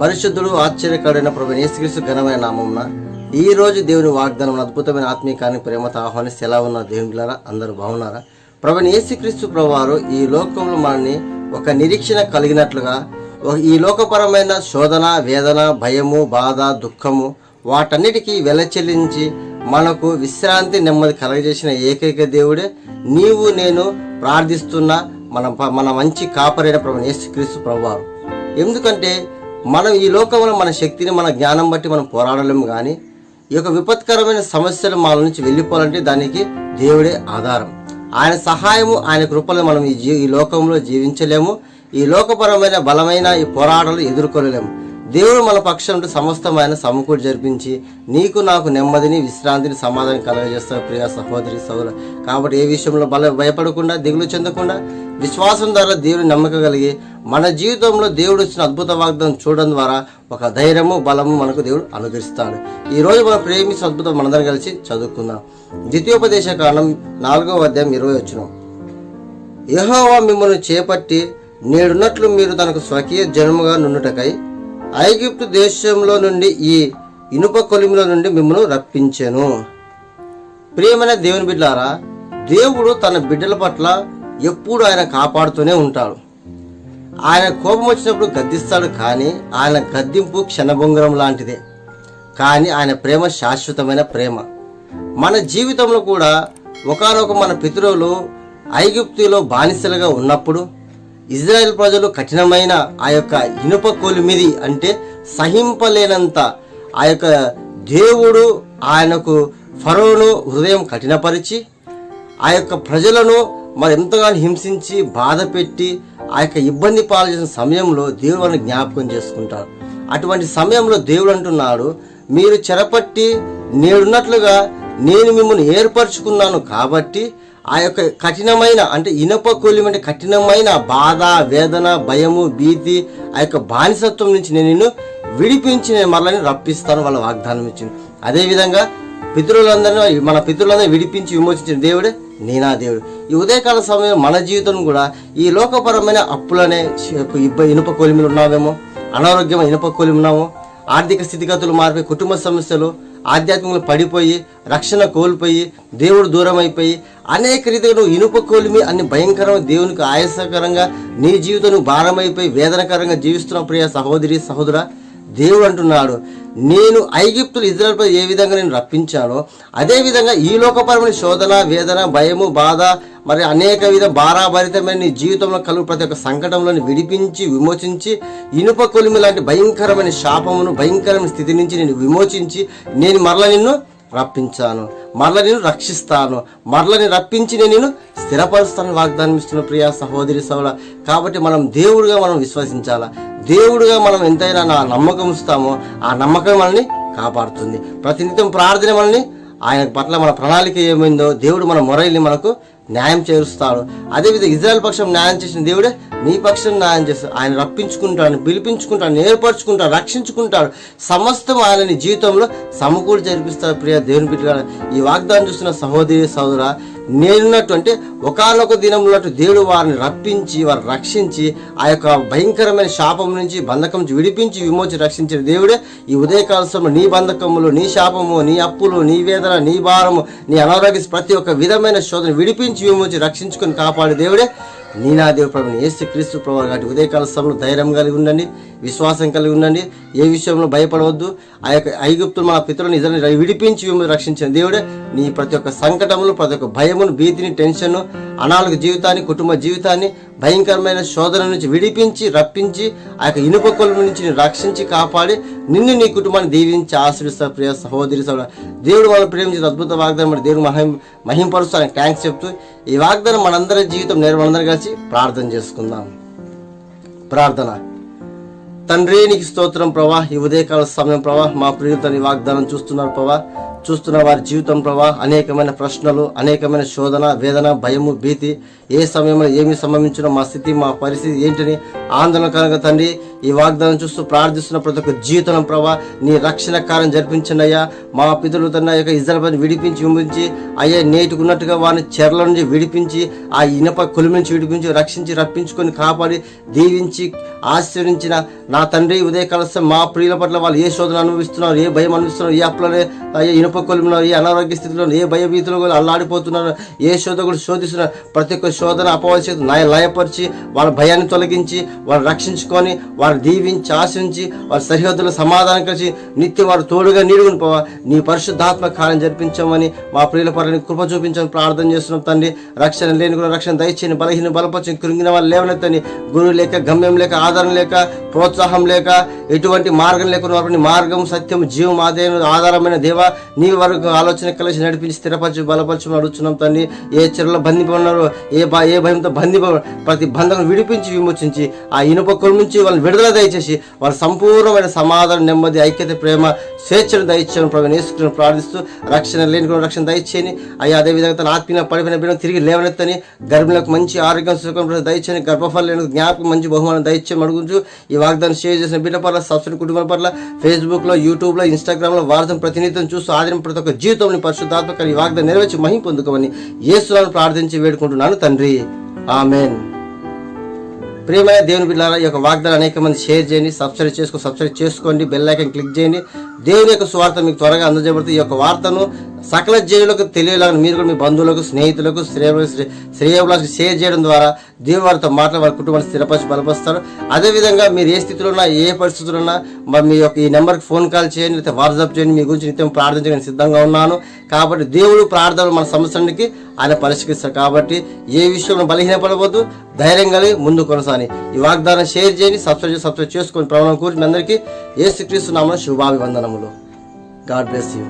పరిశుద్ధుడు ఆశ్చర్యకరుడైన ప్రభు యేసుక్రీస్తు ఘనమైన నామమున ఈ రోజు దేవుని వాగ్దానం అద్భుతమైన ఆత్మీయాన్ని ప్రేమతో ఆహ్వానిస్తే ఎలా ఉన్న దేవునిలారా అందరూ బాగున్నారా? ప్రభుని యేసుక్రీస్తు ప్రభువారు ఈ లోకంలో మనల్ని ఒక నిరీక్షణ కలిగినట్లుగా ఈ లోకపరమైన శోధన వేదన భయము బాధ దుఃఖము వాటన్నిటికీ వెలచెల్లించి మనకు విశ్రాంతి నెమ్మది కలగజేసిన ఏకైక దేవుడే. నీవు నేను ప్రార్థిస్తున్న మన మన మంచి కాపరైన ప్రభు యేసుక్రీస్తు ప్రభువారు. ఎందుకంటే మనం ఈ లోకంలో మన శక్తిని మన జ్ఞానం బట్టి మనం పోరాడలేము కానీ ఈ యొక్క విపత్కరమైన సమస్యలు మన నుంచి వెళ్ళిపోవాలంటే దానికి దేవుడే ఆధారం. ఆయన సహాయము ఆయన కృపలు మనం ఈ ఈ లోకంలో జీవించలేము. ఈ లోకపరమైన బలమైన ఈ పోరాటాలు ఎదుర్కొనలేము దేవుడు మన పక్షంలో సమస్తమైన సమకూడి జరిపించి నీకు నాకు నెమ్మదిని విశ్రాంతిని సమాధానం కలగజేస్తారు ప్రియ సహోదరి సౌర కాబట్టి ఏ విషయంలో బల భయపడకుండా దిగులు చెందకుండా విశ్వాసం ద్వారా దేవుడు నమ్మకం కలిగి మన జీవితంలో దేవుడు ఇచ్చిన అద్భుత వాగ్దానం చూడడం ద్వారా ఒక ధైర్యము బలము మనకు దేవుడు అనుగ్రహిస్తాడు. ఈరోజు మన మనం ప్రేమించిన అద్భుతం మనందరం కలిసి చదువుకుందాం. ద్వితీయోపదేశ కాలం నాలుగవ అధ్యాయం ఇరవై వచ్చిన. యహోవా మిమ్మల్ని చేపట్టి నేడున్నట్లు మీరు తనకు స్వకీయ జన్మగా నుండుటకై ఐగుప్తు దేశంలో నుండి ఈ ఇనుప కొలిమిలో నుండి మిమ్మల్ని రప్పించెను. ప్రియమైన దేవుని బిడ్డారా దేవుడు తన బిడ్డల పట్ల ఎప్పుడు ఆయన కాపాడుతూనే ఉంటాడు. ఆయన కోపం వచ్చినప్పుడు గద్దిస్తాడు కానీ ఆయన గద్దింపు క్షణభంగరం లాంటిదే. కానీ ఆయన ప్రేమ శాశ్వతమైన ప్రేమ. మన జీవితంలో కూడా ఒకనొక మన పితరులు ఐగుప్తిలో బానిసలుగా ఉన్నప్పుడు ఇజ్రాయెల్ ప్రజలు కఠినమైన ఆ యొక్క ఇనుప కొలిమిది అంటే సహింపలేనంత ఆ యొక్క దేవుడు ఆయనకు ఫరోను హృదయం కఠినపరిచి ఆ యొక్క ప్రజలను మరి ఎంతగానో హింసించి బాధ పెట్టి ఆ యొక్క ఇబ్బంది పాల్చేసిన సమయంలో దేవుడు వాళ్ళని జ్ఞాపకం చేసుకుంటాడు. అటువంటి సమయంలో దేవుడు అంటున్నాడు మీరు చెరపట్టి నేడున్నట్లుగా నేను మిమ్మల్ని ఏర్పరచుకున్నాను కాబట్టి ఆ యొక్క కఠినమైన అంటే ఇనప కొలిమి అంటే కఠినమైన బాధ వేదన భయము భీతి ఆ యొక్క బానిసత్వం నుంచి నేను నిన్ను విడిపించి నేను మరలని రప్పిస్తాను వాళ్ళ వాగ్దానం ఇచ్చింది. అదేవిధంగా పితృలందరినీ మన పితృలందరినీ విడిపించి విమోచించిన దేవుడే నేనా దేవుడు. ఈ ఉదయకాల సమయం మన జీవితం కూడా ఈ లోకపరమైన అప్పులనే ఇబ్బ ఇనుప కొలిమిలు ఉన్నామేమో అనారోగ్యం ఇనుప కొలిమి ఉన్నామో ఆర్థిక స్థితిగతులు మారిపోయి కుటుంబ సమస్యలు ఆధ్యాత్మికంలో పడిపోయి రక్షణ కోల్పోయి దేవుడు దూరం అయిపోయి అనేక రీతిగా నువ్వు ఇనుప కోలిమి అన్ని భయంకరమైన దేవునికి ఆయాసకరంగా నీ జీవితం నువ్వు భారమైపోయి వేదనకరంగా జీవిస్తున్న ప్రియ సహోదరి సహోదరా. దేవుడు అంటున్నాడు నేను ఐగిప్తులు ఇజ్రాయల్పై ఏ విధంగా నేను రప్పించానో అదే విధంగా ఈ లోకపరమైన శోధన వేదన భయము బాధ మరి అనేక విధ భారాభరితమైన నీ జీవితంలో కలుగు ప్రతి ఒక్క సంకటంలోని విడిపించి విమోచించి ఇనుప కొలిమి లాంటి భయంకరమైన శాపమును భయంకరమైన స్థితి నుంచి నేను విమోచించి నేను మరల నిన్ను రప్పించాను. మరల నేను రక్షిస్తాను. మరలని రప్పించి నేను నేను స్థిరపరుస్తాను వాగ్దానం ఇస్తున్న ప్రియ సహోదరి సోదర కాబట్టి మనం దేవుడుగా మనం విశ్వసించాలా? దేవుడుగా మనం ఎంతైనా నా నమ్మకం ఇస్తామో ఆ నమ్మకం మనల్ని కాపాడుతుంది. ప్రతినిత్యం ప్రార్థన మనల్ని ఆయన పట్ల మన ప్రణాళిక ఏమైందో దేవుడు మన మొరైల్ని మనకు న్యాయం చేరుస్తాడు. అదేవిధంగా ఇజ్రాయల్ పక్షం న్యాయం చేసిన దేవుడే నీ పక్షం న్యాయం చేస్తాడు. ఆయన రప్పించుకుంటాడు పిలిపించుకుంటాడు నేర్పరచుకుంటాడు రక్షించుకుంటాడు. సమస్తం ఆయనని జీవితంలో సమకూడి జరిపిస్తాడు ప్రియ దేవుని బిడ్డగా ఈ వాగ్దానం చూస్తున్న సహోదరి సహోదరా నేనున్నట్టు అంటే ఒకనొక దినంలో దేవుడు వారిని రప్పించి వారిని రక్షించి ఆ యొక్క భయంకరమైన శాపం నుంచి బంధకం నుంచి విడిపించి విమోచి రక్షించిన దేవుడే ఈ ఉదయకాలంలో నీ బంధకములు నీ శాపము నీ అప్పులు నీ వేదన నీ భారము నీ అనారోగ్య ప్రతి ఒక్క విధమైన శోధన విడిపించి విమోచి రక్షించుకొని కాపాడే దేవుడే నీ ప్రభుని ఏసు క్రీస్తు ప్రభు గారి ఉదయకాల సమయంలో ధైర్యం కలిగి ఉండండి విశ్వాసం కలిగి ఉండండి. ఏ విషయంలో భయపడవద్దు. ఆ యొక్క ఐగుప్తులు మన పితరులను నిజాన్ని విడిపించి మిమ్మల్ని రక్షించిన దేవుడే. నీ ప్రతి ఒక్క సంకటములు ప్రతి ఒక్క భయమును భీతిని టెన్షన్ అనారోగ్య జీవితాన్ని కుటుంబ జీవితాన్ని భయంకరమైన శోధన నుంచి విడిపించి రప్పించి ఆ యొక్క ఇనుప కొలుము నుంచి రక్షించి కాపాడి నిన్ను నీ కుటుంబాన్ని దీవించి ఆశ్రయిస్తారు ప్రియ సహోదరి సహోదరు దేవుడు వాళ్ళు ప్రేమించిన అద్భుత వాగ్దానం మరి దేవుడు మహిం మహింపరుస్తారని థ్యాంక్స్ చెప్తూ ఈ వాగ్దానం మనందరి జీవితం నేను మనందరం కలిసి ప్రార్థన చేసుకుందాం. ప్రార్థన. తండ్రి నీకు స్తోత్రం ప్రభా. ఈ ఉదయకాల సమయం ప్రభా మా ప్రియుతని వాగ్దానం చూస్తున్నారు ప్రభా. చూస్తున్న వారి జీవితం ప్రభా అనేకమైన ప్రశ్నలు అనేకమైన శోధన వేదన భయము భీతి ఏ సమయంలో ఏమి సంబంధించిన మా స్థితి మా పరిస్థితి ఏంటని ఆందోళన కనుక తండ్రి ఈ వాగ్దానం చూస్తూ ప్రార్థిస్తున్న ప్రతి ఒక్క జీవితం ప్రభా నీ రక్షణ కార్యం జరిపించండి అయ్యా. మా పితృలు తన యొక్క ఇజ్రాయల్ విడిపించి వింపించి అయ్యా నేటికున్నట్టుగా వారిని చెరల నుంచి విడిపించి ఆ ఇనప కొలిమి నుంచి విడిపించి రక్షించి రప్పించుకొని కాపాడి దీవించి ఆశీర్వించిన నా తండ్రి ఉదయ ఉదయకాల మా ప్రియుల పట్ల వాళ్ళు ఏ శోధన అనుభవిస్తున్నారు ఏ భయం అనుభవిస్తున్నారు ఏ అప్పులనే అయ్యా ఇనుప కొలిమిలో ఏ అనారోగ్య స్థితిలో ఏ భయభీతిలో కూడా అల్లాడిపోతున్నారు ఏ శోధ కూడా శోధిస్తున్నారు ప్రతి ఒక్క శోధన అపవాద లయ లయపరిచి వాళ్ళ భయాన్ని తొలగించి వాళ్ళు రక్షించుకొని వారు దీవించి ఆశించి వారి సరిహద్దుల సమాధానం కలిసి నిత్యం వారు తోడుగా నీడుగుని పోవా. నీ పరిశుద్ధాత్మ కార్యం జరిపించమని మా ప్రియుల పరని కృప చూపించమని ప్రార్థన చేస్తున్నాం తండ్రి. రక్షణ లేని కూడా రక్షణ దయచేయని బలహీన బలపరిచి కృంగిన వాళ్ళు లేవనెత్తని గురువు లేక గమ్యం లేక ఆధారం లేక ప్రోత్సాహం లేక ఎటువంటి మార్గం లేకుండా వారిని మార్గం సత్యం జీవం ఆదాయం ఆధారమైన దేవ నీ వరకు ఆలోచన కలిసి నడిపించి స్థిరపరచి బలపరచమని అడుగుతున్నాం తండ్రి. ఏ చెరలో బంధిపడినారో ఏ ఏ భయంతో బంధి ప్రతి బంధకం విడిపించి విమోచించి ఆ ఇనుప నుంచి వాళ్ళని విడుదల దయచేసి వాళ్ళ సంపూర్ణమైన సమాధానం నెమ్మది ఐక్యత ప్రేమ స్వేచ్ఛను దయచేయను ప్రభు నేసుకుని ప్రార్థిస్తూ రక్షణ లేని కూడా రక్షణ దయచేయని. అయ్యా అదేవిధంగా తన ఆత్మీయ పడిపోయిన బిడ్డను తిరిగి లేవనెత్తని గర్భిణులకు మంచి ఆరోగ్యం సుఖం దయచేయని గర్భఫలం లేని జ్ఞాపకం మంచి బహుమానం దయచేయని అడుగుతూ ఈ వాగ్దానం షేర్ చేసిన బిడ్డ పట్ల సబ్సిడీ కుటుంబం పట్ల ఫేస్బుక్లో యూట్యూబ్లో ఇన్స్టాగ్రామ్లో వార్తను ప్రతినిధితం చూస్తూ ఆదరణ ప్రతి ఒక్క జీవితంలో పరిశుద్ధాత్మక ఈ వాగ్దానం నెరవేర్చి మహిం పొందుకోమని యేసులను ప్రార్థించి వేడుకుంటున్నాను తండ్రి. ఆమెన్. ప్రియమైన దేవుని బిడ్డారా ఈ యొక్క వాగ్దానం అనేక మంది షేర్ చేయండి సబ్స్క్రైబ్ చేసుకో సబ్స్క్రైబ్ చేసుకోండి బెల్ ఐకన్ క్లిక్ చేయండి. దేవుని యొక్క స్వార్థ మీకు త్వరగా అందజేయబడుతుంది. ఈ యొక్క వార్తను సకల జనులకు తెలియలాగా మీరు కూడా మీ బంధువులకు స్నేహితులకు శ్రేయ శ్రేయవులకు షేర్ చేయడం ద్వారా దేవుని వారితో మాట్లాడి వారి కుటుంబాన్ని స్థిరపరిచి బలపరుస్తారు. అదేవిధంగా మీరు ఏ స్థితిలో ఉన్నా ఏ పరిస్థితులు ఉన్నా మరి మీ యొక్క ఈ నెంబర్కి ఫోన్ కాల్ చేయండి లేకపోతే వాట్సాప్ చేయండి మీ గురించి నిత్యం ప్రార్థించడానికి సిద్ధంగా ఉన్నాను. కాబట్టి దేవుడు ప్రార్థనలు మన సమస్యలకి ఆయన పరిష్కరిస్తారు. కాబట్టి ఏ విషయంలో బలహీనపడవద్దు ధైర్యం కలిగి ముందు కొనసాని ఈ వాగ్దానం షేర్ చేయండి సబ్స్క్రైబ్ సబ్స్క్రైబ్ చేసుకొని ప్రమాణం కూర్చుని అందరికీ ఏ శ్రీకృష్ణ నామం శుభాభివందనములు. God bless you.